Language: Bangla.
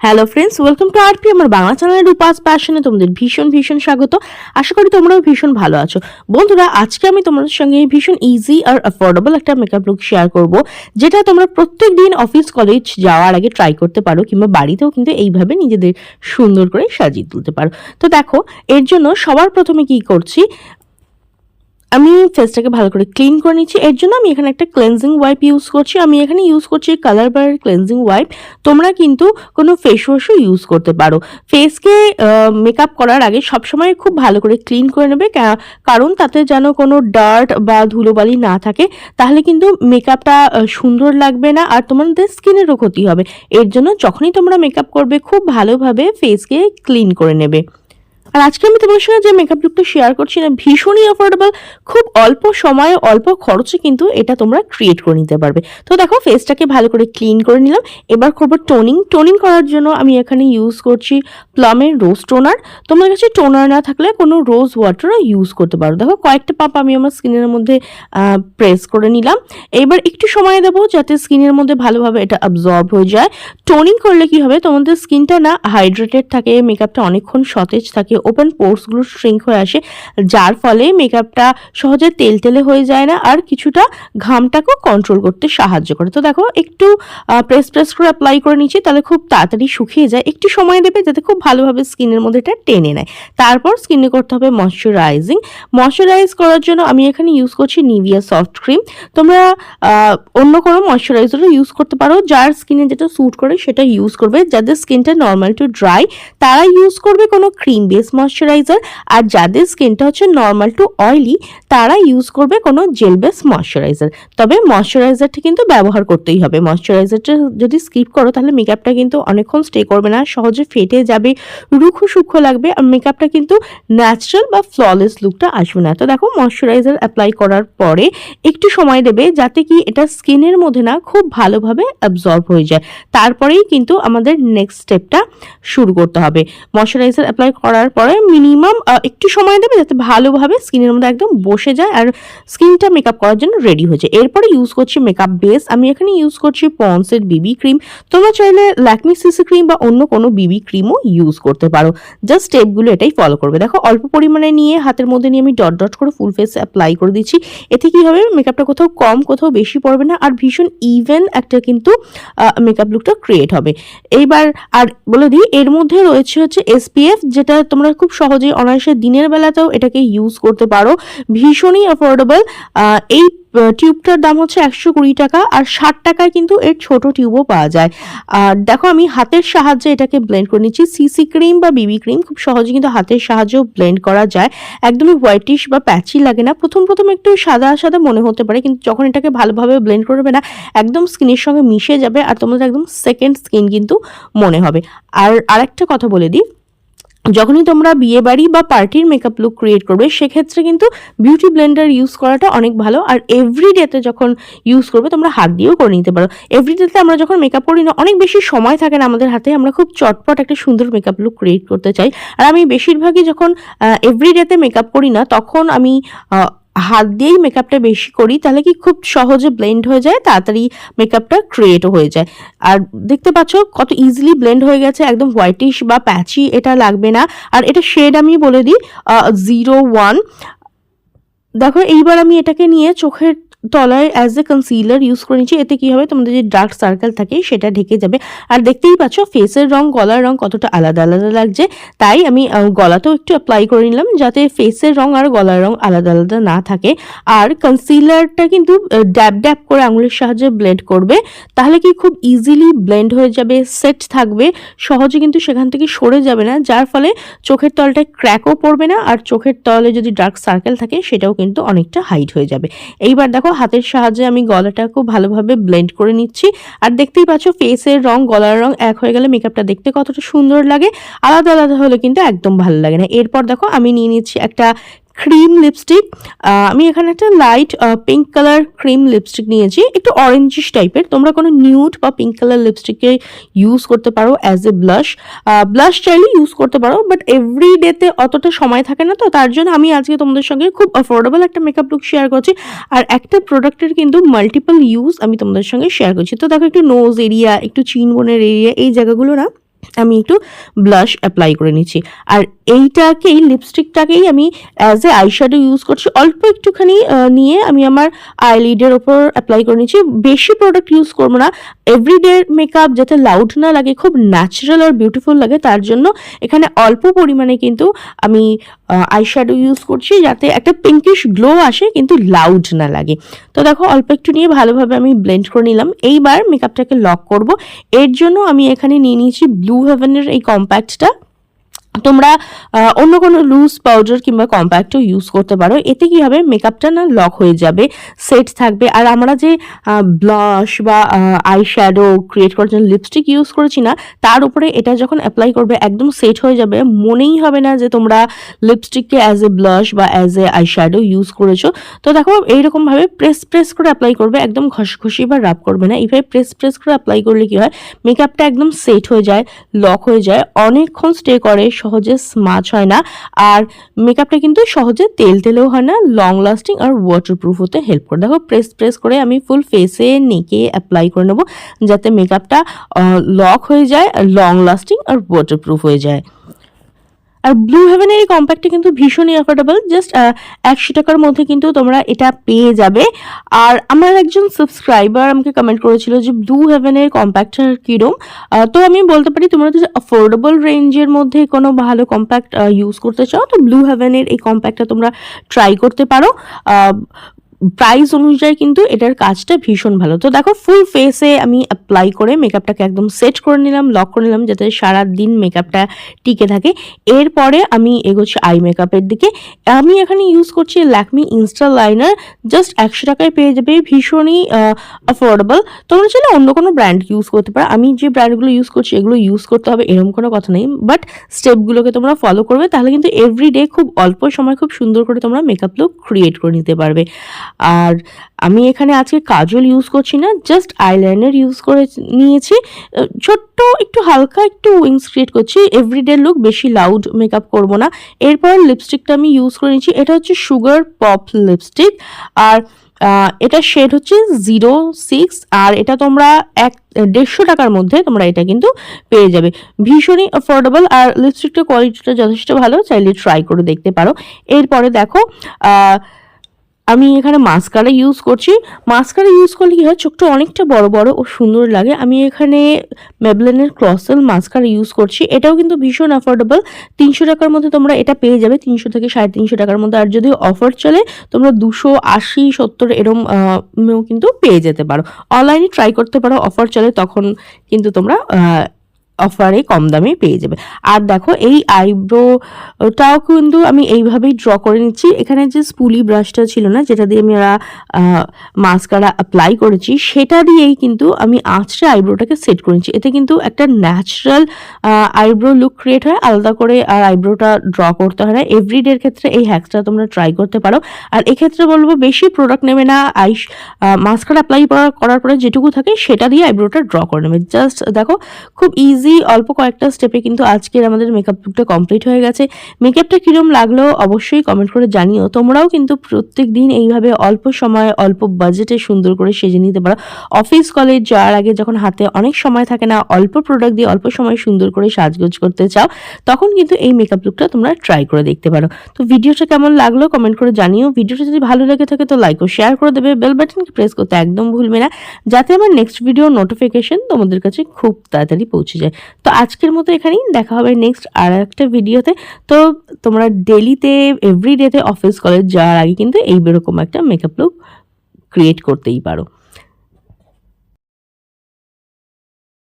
Hello friends welcome to RP আমার বাংলা চ্যানেলের রূপাস প্যাশনে তোমাদের ভীষণ ভীষণ স্বাগত। আশা করি তোমরাও ভীষণ ভালো আছো। বন্ধুরা, আজকে আমি তোমাদের সঙ্গে ভীষণ ইজি আর অ্যাফোর্ডেবল একটা মেকআপ লুক শেয়ার করব, যেটা তোমরা প্রত্যেক দিন অফিস কলেজ যাওয়ার আগে ট্রাই করতে পারো কিংবা বাড়িতেও কিন্তু এইভাবে নিজেদের সুন্দর করে সাজিয়ে তুলতে পারো। তো দেখো, এর জন্য সবার প্রথমে কি করছি আমি ফেসটাকে ভালো করে ক্লিন করে নিচ্ছি। এর জন্য আমি এখানে একটা ক্লেন্সিং ওয়াইপ ইউজ করছি। আমি এখানে ইউজ করছি কালার বার ক্লেন্সিং ওয়াইপ তোমরা কিন্তু কোনো ফেস ওয়াশও ইউজ করতে পারো। ফেসকে মেকআপ করার আগে সবসময় খুব ভালো করে ক্লিন করে নেবে। কারণ তাতে যেন কোনো ডার্ট বা ধুলোবালি না থাকে। তাহলে কিন্তু মেকআপটা সুন্দর লাগবে না আর তোমাদের স্কিনেরও ক্ষতি হবে। এর জন্য যখনই তোমরা মেকআপ করবে, খুব ভালোভাবে ফেসকে ক্লিন করে নেবে। আর আজকে আমি তোমার সঙ্গে যে মেকআপ লুকটা শেয়ার করছি না ভীষণই অ্যাফোর্ডেবল খুব অল্প সময়ে, অল্প খরচে কিন্তু এটা তোমরা ক্রিয়েট করে নিতে পারবে। তো দেখো ফেসটাকে ভালো করে ক্লিন করে নিলাম। এবার করব টোনিং টোনিং করার জন্য আমি এখানে ইউজ করছি প্লামের রোজ টোনার তোমার কাছে টোনার না থাকলে কোনো রোজ ওয়াটারও ইউজ করতে পারো। দেখো, কয়েকটা পাপ আমি আমার স্কিনের মধ্যে প্রেস করে নিলাম। এবার একটু সময় দেবো যাতে স্কিনের মধ্যে ভালোভাবে এটা অ্যাবজর্ব হয়ে যায়। টোনিং করলে কি হবে? তোমাদের স্কিনটা না হাইড্রেটেড থাকে মেকআপটা অনেকক্ষণ সতেজ থাকে ওপেন পোর্সগুলো শ্রিঙ্ক হয়ে আসে, যার ফলে মেকআপটা সহজে তেলতেলে হয়ে যায় না আর কিছুটা ঘামটাকেও কন্ট্রোল করতে সাহায্য করে। তো দেখো, একটু প্রেস প্রেস করে অ্যাপ্লাই করে নিচ্ছি তাহলে খুব তাড়াতাড়ি শুকিয়ে যায়। একটু সময় দেবে যাতে খুব ভালোভাবে স্কিনের মধ্যে এটা টেনে নেয়। তারপর স্কিনে করতে হবে ময়শ্চারাইজিং ময়শ্চারাইজ করার জন্য আমি এখানে ইউজ করছি নিভিয়া সফট ক্রিম তোমরা অন্য কোনো ময়শ্চারাইজারও ইউজ করতে পারো, যার স্কিনে যেটা স্যুট করে সেটা ইউজ করবে। যাদের স্কিনটা নর্মাল টু ড্রাই তারা ইউজ করবে কোনো ক্রিম বেস ময়শ্চারাইজার আর যাদের স্কিনটা হচ্ছে নর্মাল টু অয়েলি তারা ইউজ করবে কোনো জেল বেস ময়শ্চারাইজার তবে ময়শ্চারাইজারটা কিন্তু ব্যবহার করতেই হবে। ময়শ্চারাইজারটা যদি স্কিপ করো, তাহলে মেকআপটা কিন্তু অনেকক্ষণ স্টে করবে না, সহজে ফেটে যাবে, রুখো সূক্ষ্ম লাগবে আর মেকআপটা কিন্তু ন্যাচারাল বা ফ্ললেস লুকটা আসবে না। তো দেখো ময়শ্চারাইজার অ্যাপ্লাই করার পরে একটু সময় দেবে যাতে কি এটা স্কিনের মধ্যে না খুব ভালোভাবে অ্যাবজর্ব হয়ে যায়। তারপরেই কিন্তু আমাদের নেক্সট স্টেপটা শুরু করতে হবে। ময়শ্চারাইজার অ্যাপ্লাই করার পরে মিনিমাম একটু সময় দেবে যাতে ভালোভাবে স্কিনের মধ্যে একদম বসে যায় আর স্কিনটা মেকআপ করার জন্য রেডি হয়ে যায়। এরপরে ইউজ করছি মেকআপ বেস আমি এখানে ইউজ করছি পন্সের বিবি ক্রিম তোমরা চাইলে ল্যাকমি সিসি ক্রিম বা অন্য কোনো বিবি ক্রিমও ইউজ করতে পারো। জাস্ট স্টেপগুলো এটাই ফলো করবে। দেখো, অল্প পরিমাণে নিয়ে হাতের মধ্যে নিয়ে আমি ডট ডট করে ফুল ফেস অ্যাপ্লাই করে দিচ্ছি। এতে কি হবে? মেকআপটা কোথাও কম, কোথাও বেশি পড়বে না আর ভীষণ ইভেন একটা কিন্তু মেকআপ লুকটা ক্রিয়েট হবে। এইবার আর বলে দিই, এর মধ্যে রয়েছে হচ্ছে এসপিএফ যেটা তোমরা খুব সহজেই অনায়াসে দিনের বেলাতেও এটাকে ইউজ করতে পারো। ভীষণই অ্যাফোর্ডেবল এই টিউবটার দাম হচ্ছে একশো কুড়ি টাকা আর ষাট টাকায় কিন্তু এর ছোট টিউবও পাওয়া যায়। আর দেখো আমি হাতের সাহায্যে এটাকে ব্লেন্ড করে নিচ্ছি। সিসি ক্রিম বা বিবি ক্রিম খুব সহজে কিন্তু হাতের সাহায্যেও ব্লেন্ড করা যায়। একদমই হোয়াইটিশ বা প্যাচি লাগে না। প্রথম প্রথম একটু সাদা সাদা মনে হতে পারে কিন্তু যখন এটাকে ভালোভাবে ব্লেন্ড করবে না, একদম স্কিনের সঙ্গে মিশে যাবে আর তোমাদের একদম সেকেন্ড স্কিন কিন্তু মনে হবে। আর আরেকটা কথা বলে দিই। যখনই তোমরা বিয়ে বাড়ি বা পার্টির মেকআপ লুক ক্রিয়েট করবে, সেক্ষেত্রে কিন্তু বিউটি ব্লেন্ডার ইউজ করাটা অনেক ভালো। আর এভরিডেতে যখন ইউজ করবে, তোমরা হাত দিয়েও করে নিতে পারো। এভরিডেতে আমরা যখন মেকআপ করি না, অনেক বেশি সময় থাকে না আমাদের হাতে, আমরা খুব চটপট একটা সুন্দর মেকআপ লুক ক্রিয়েট করতে চাই। আর আমি বেশিরভাগই যখন এভরিডেতে মেকআপ করি না, তখন আমি হাত দিয়েই মেকআপটা বেশি করি, তাহলে কি খুব সহজে ব্লেন্ড হয়ে যায়, তাড়াতাড়ি মেকআপটা ক্রিয়েটও হয়ে যায়। আর দেখতে পাচ্ছ কত ইজিলি ব্লেন্ড হয়ে গেছে, একদম হোয়াইটিশ বা প্যাচি এটা লাগবে না। আর এটা শেড আমি বলে দিই জিরো ওয়ান দেখো এইবার আমি এটাকে নিয়ে চোখের তলায় অ্যাজ এ কনসিলার ইউজ করে নিচ্ছি, এতে কি হবে? তোমাদের যে ডার্ক সার্কেল থাকে, সেটা ঢেকে যাবে। আর দেখতেই পাচ্ছ ফেসের রং, গলার রং কতটা আলাদা আলাদা লাগছে। তাই আমি গলাতেও একটু অ্যাপ্লাই করে নিলাম, যাতে ফেসের রং আর গলার রং আলাদা আলাদা না থাকে। আর কনসিলারটা কিন্তু ড্যাব ড্যাব করে আঙুলের সাহায্যে ব্লেন্ড করবে। তাহলে কি খুব ইজিলি ব্লেন্ড হয়ে যাবে সেট থাকবে। সহজে কিন্তু সেখান থেকে সরে যাবে না, যার ফলে চোখের তলটায় ক্র্যাকও পড়বে না, আর চোখের তলে যদি ডার্ক সার্কেল থাকে, সেটাও কিন্তু অনেকটা হাইট হয়ে যাবে। এইবার দেখো হাতের সাহায্যে আমি গলাটা খুব ভালোভাবে ব্লেন্ড করে নিচ্ছি। আর দেখতেই পাচ্ছ ফেসের রং, গলার রং এক হয়ে গেলে মেকআপটা দেখতে কতটা সুন্দর লাগে। আলাদা আলাদা হলে কিন্তু একদম ভালো লাগে না। এরপর দেখো, আমি নিয়ে নিচ্ছি একটা ক্রিম লিপস্টিক আমি এখানে একটা light pink colour cream lipstick নিয়েছি। একটু অরেঞ্জিশ টাইপের তোমরা কোনো নিউড বা পিঙ্ক কালার লিপস্টিককে ইউজ করতে পারো অ্যাজ এ ব্লাশ ব্লাশ চাইলে ইউজ করতে পারো বাট এভরি ডেতে অতটা সময় থাকে না তো, তার জন্য আমি আজকে তোমাদের সঙ্গে খুব অ্যাফোর্ডেবল একটা মেকআপ লুক শেয়ার করছি। আর একটা প্রোডাক্টের কিন্তু মাল্টিপল ইউজ আমি তোমাদের সঙ্গে শেয়ার করছি। তো দেখো একটু নোজ এরিয়া একটু চিনবনের এরিয়া এই জায়গাগুলো না আমি একটু ব্লাশ অ্যাপ্লাই করে নিচ্ছি। আর এইটাকেই লিপস্টিকটাকেই আমি অ্যাজ এ আইশ্যাডো ইউজ করছি। অল্প একটুখানি নিয়ে আমি আমার আইলিডের ওপর অ্যাপ্লাই করে নিচ্ছি। বেশি প্রোডাক্ট ইউজ করব না। এভরিডে মেকআপ যাতে লাউড না লাগে, খুব ন্যাচারাল আর বিউটিফুল লাগে, তার জন্য এখানে অল্প পরিমাণে কিন্তু আমি আইশ্যাডো ইউজ করছি যাতে একটা পিঙ্কিশ গ্লো আসে, কিন্তু লাউড না লাগে। তো দেখো, অল্প একটু নিয়ে ভালোভাবে আমি ব্লেন্ড করে নিলাম। এইবার মেকআপটাকে লক করব। এর জন্য আমি এখানে নিয়ে নিয়েছি ব্লু হেভেনের এই কম্প্যাক্টটা তোমরা অন্য কোনো লুজ পাউডার কিংবা কম্প্যাক্টও ইউজ করতে পারো। এতে কি হবে? মেকআপটা না লক হয়ে যাবে সেট থাকবে। আর আমরা যে ব্লাশ বা আই শ্যাডো ক্রিয়েট করার জন্য লিপস্টিক ইউজ করেছি না, তার উপরে এটা যখন অ্যাপ্লাই করবে, একদম সেট হয়ে যাবে। মনেই হবে না যে তোমরা লিপস্টিককে অ্যাজ এ ব্লাশ বা as a eye shadow use করেছ। তো দেখো, এইরকমভাবে প্রেস প্রেস করে অ্যাপ্লাই করবে, একদম ঘষঘষি বা রাব করবে না। এইভাবে প্রেস প্রেস করে অ্যাপ্লাই করলে কি হয়? মেকআপটা একদম সেট হয়ে যায় লক হয়ে যায়। অনেকক্ষণ স্টে করে সহজে স্মাচ হয় না। আর মেকআপটা কিন্তু সহজে তেল তেলেও হয় না লং লাস্টিং আর ওয়াটারপ্রুফ হতে হেল্প করে। দেখো প্রেস প্রেস করে আমি ফুল ফেসে নেকে অ্যাপ্লাই করে নেব, যাতে মেকআপটা লক হয়ে যায় লং লাস্টিং আর ওয়াটারপ্রুফ হয়ে যায়। আর ব্লু হেভেনের এই কম্প্যাক্টটা কিন্তু ভীষণই অ্যাফোর্ডেবল জাস্ট একশো টাকার মধ্যে কিন্তু তোমরা এটা পেয়ে যাবে। আর আমার একজন সাবস্ক্রাইবার আমাকে কমেন্ট করেছিল যে ব্লু হেভেনের কম্প্যাক্টটার কীরম। তো আমি বলতে পারি তোমরা যদি অ্যাফোর্ডেবল রেঞ্জের মধ্যে কোনো ভালো কম্প্যাক্ট ইউজ করতে চাও, তো ব্লু হেভেনের এই কম্প্যাক্টটা তোমরা ট্রাই করতে পারো। প্রাইস অনুযায়ী কিন্তু এটার কাজটা ভীষণ ভালো। তো দেখো ফুল ফেসে আমি অ্যাপ্লাই করে মেকআপটাকে একদম সেট করে নিলাম লক করে নিলাম যাতে সারা দিন মেকআপটা টিকে থাকে। এরপরে আমি এগোচ্ছি আই মেকআপের দিকে। আমি এখানে ইউজ করছি ল্যাকমি ইনস্টা লাইনার জাস্ট একশো টাকায় পেয়ে যাবে, ভীষণই অ্যাফোর্ডেবল তোমরা চাইলে অন্য কোনো ব্র্যান্ড ইউজ করতে পারো। আমি যে ব্র্যান্ডগুলো ইউজ করছি, এগুলো ইউজ করতে হবে এরকম কোনো কথা নেই। বাট স্টেপগুলোকে তোমরা ফলো করবে, তাহলে কিন্তু এভরিডে খুব অল্প সময় খুব সুন্দর করে তোমরা মেকআপ লুক ক্রিয়েট করে নিতে পারবে। আর আমি এখানে আজকে কাজল ইউজ করছি না জাস্ট আইলাইনার ইউজ করে নিয়েছি। ছোট্ট একটু হালকা একটু উইংস ক্রিয়েট করছি এভরিডে লুক বেশি লাউড মেকআপ করব না। এরপর লিপস্টিকটা আমি ইউজ করে নিয়েছি, এটা হচ্ছে সুগার পপ লিপস্টিক আর এটা শেড হচ্ছে জিরো সিক্স আর এটা তোমরা এক, দেড়শো টাকার মধ্যে তোমরা এটা কিন্তু পেয়ে যাবে। ভীষণই অ্যাফোর্ডেবল আর লিপস্টিকটার কোয়ালিটিটা যথেষ্ট ভালো, চাইলে ট্রাই করে দেখতে পারো। এরপরে দেখো আমি এখানে মাস্কারা ইউজ করছি। মাস্কারা ইউজ করলে কী হয়, চোখটা অনেকটা বড় বড় ও সুন্দর লাগে। আমি এখানে মেবলেনের ক্রসেল মাস্কারা ইউজ করছি। এটাও কিন্তু ভীষণ অ্যাফোর্ডেবল তিনশো টাকার মধ্যে তোমরা এটা পেয়ে যাবে, তিনশো থেকে সাড়ে তিনশো টাকার মধ্যে। আর যদি অফার চলে, তোমরা দুশো আশি, সত্তর এরম কিন্তু পেয়ে যেতে পারো। অনলাইনে ট্রাই করতে পারো অফার চলে, তখন কিন্তু তোমরা অফারে কম দামে পেয়ে যাবে। আর দেখো, এই আইব্রোটাও কিন্তু আমি এইভাবেই ড্র করে নিচ্ছি। এখানে যে স্পুলি ব্রাশটা ছিল না, যেটা দিয়ে আমি মাস্কারা অ্যাপ্লাই করেছি, সেটা দিয়েই কিন্তু আমি আঁচড়ে আইব্রোটাকে সেট করে নিচ্ছি। এতে কিন্তু একটা ন্যাচারাল আইব্রো লুক ক্রিয়েট হয়। আলাদা করে আর আইব্রোটা ড্র করতে হয় না। এভরিডের ক্ষেত্রে এই হ্যাকসটা তোমরা ট্রাই করতে পারো। আর এক্ষেত্রে বলব, বেশি প্রোডাক্ট নেবে না। আইস মাস্কারা অ্যাপ্লাই করার পরে যেটুকু থাকে, সেটা দিয়ে আইব্রোটা ড্র করে নেবে। জাস্ট দেখো, খুব ইজি অল্প কয়েকটা স্টেপে কিন্তু আজকের আমাদের মেকআপ লুকটা কমপ্লিট হয়ে গেছে। মেকআপটা কিরম লাগল অবশ্যই কমেন্ট করে জানিও। তোমরাও কিন্তু প্রত্যেক দিন এইভাবে অল্প সময়, অল্প বাজেটে সুন্দর করে সেজে নিতে পারো। অফিস কলেজ যাওয়ার আগে যখন হাতে অনেক সময় থাকে না, অল্প প্রোডাক্ট দিয়ে অল্প সময় সুন্দর করে সাজগোজ করতে চাও, তখন কিন্তু এই মেকআপ লুকটা তোমরা ট্রাই করে দেখতে পারো। তো ভিডিওটা কেমন লাগল কমেন্ট করে জানিও। ভিডিওটা যদি ভালো লেগে থাকে তো লাইক ও শেয়ার করে দেবে। বেল বাটনকে প্রেস করতে একদম ভুলবে না। যাতে আমার নেক্সট ভিডিও নোটিফিকেশন তোমাদের কাছে খুব তাড়াতাড়ি পৌঁছে যায়। তো আজকের মতো এখানেই দেখা হবে নেক্সট আর একটা ভিডিওতে তো তোমরা ডেলিতে এভরিডেতে অফিস কলেজ যাওয়ার আগে কিন্তু এই বেরকম একটা মেকআপ লুক ক্রিয়েট করতেই পারো।